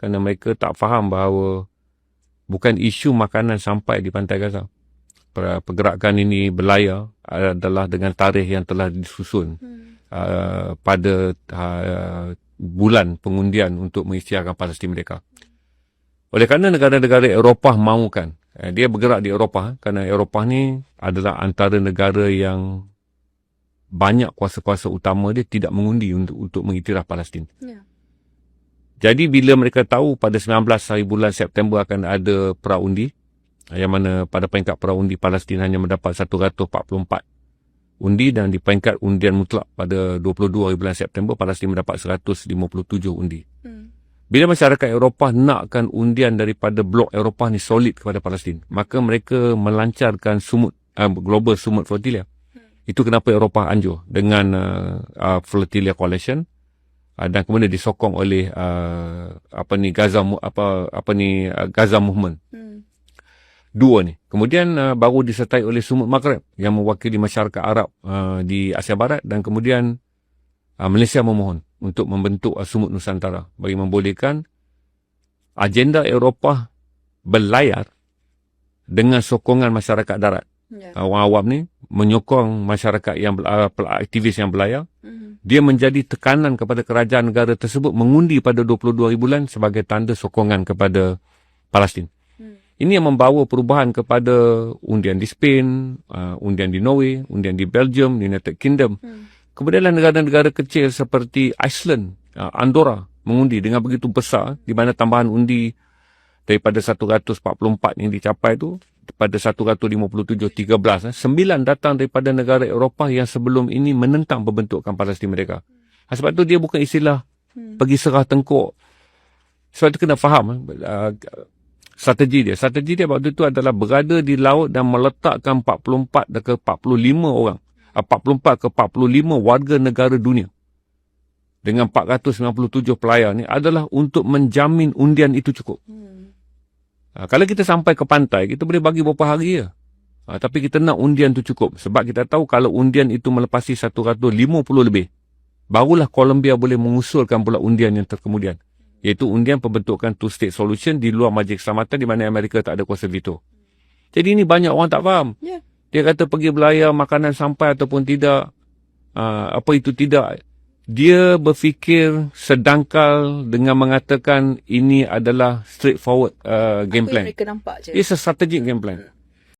kerana mereka tak faham bahawa bukan isu makanan sampai di pantai Gaza. Per- Pergerakan ini berlayar adalah dengan tarikh yang telah disusun Hmm. uh, pada uh, bulan pengundian untuk mengisytiharkan Palestin mereka. Oleh kerana negara-negara Eropah mahukan, eh, dia bergerak di Eropah kerana Eropah ni adalah antara negara yang banyak kuasa-kuasa utama dia tidak mengundi untuk untuk mengiktiraf Palestin. Ya. Jadi bila mereka tahu pada 19 hari bulan September akan ada praundi yang mana pada peringkat praundi Palestin hanya mendapat 144 undi dan di peringkat undian mutlak pada 22 hari bulan September Palestin mendapat 157 undi. Hmm. Bila masyarakat Eropah nakkan undian daripada blok Eropah ni solid kepada Palestin, maka mereka melancarkan sumut uh, Global Sumut Flotilla. Itu kenapa Eropah anjur dengan uh, uh, Flotilla Coalition uh, dan kemudian disokong oleh uh, apa ni Gaza apa apa ni uh, Gaza Movement Hmm. dua ni. Kemudian uh, baru disertai oleh Sumut Maghreb yang mewakili masyarakat Arab uh, di Asia Barat dan kemudian uh, Malaysia memohon untuk membentuk uh, Sumut Nusantara bagi membolehkan agenda Eropah berlayar dengan sokongan masyarakat darat. Ya. Uh, orang awam ni menyokong masyarakat yang uh, aktivis yang berlayar. Hmm. Dia menjadi tekanan kepada kerajaan negara tersebut mengundi pada 22 hari bulan sebagai tanda sokongan kepada Palestin. Hmm. Ini yang membawa perubahan kepada undian di Spain, uh, undian di Norway, undian di Belgium, di United Kingdom. Hmm. Kemudianlah negara-negara kecil seperti Iceland, uh, Andorra mengundi dengan begitu besar di mana tambahan undi daripada 144 yang dicapai itu pada 157 13 eh, sembilan datang daripada negara Eropah yang sebelum ini menentang pembentukan Palestin mereka. Ha, sebab tu dia bukan istilah Hmm. pergi serah tengkuk. Sebab tu kena faham uh, strategi dia. Strategi dia waktu itu adalah berada di laut dan meletakkan 44 dan ke 45 orang. Uh, 44 ke 45 warga negara dunia. Dengan 497 pelayar ni adalah untuk menjamin undian itu cukup. Hmm. Ha, kalau kita sampai ke pantai, kita boleh bagi beberapa hari je. Ha, tapi kita nak undian tu cukup. Sebab kita tahu kalau undian itu melepasi 150 lebih, barulah Colombia boleh mengusulkan pula undian yang terkemudian. Iaitu undian pembentukan two-state solution di luar Majlis Keselamatan di mana Amerika tak ada kuasa veto. Jadi ini banyak orang tak faham. Ya. Dia kata pergi belayar makanan sampai ataupun tidak. Uh, apa itu tidak. Dia berfikir sedangkal dengan mengatakan ini adalah straightforward uh, game Apa plan. yang mereka nampak je. It's a strategic game plan.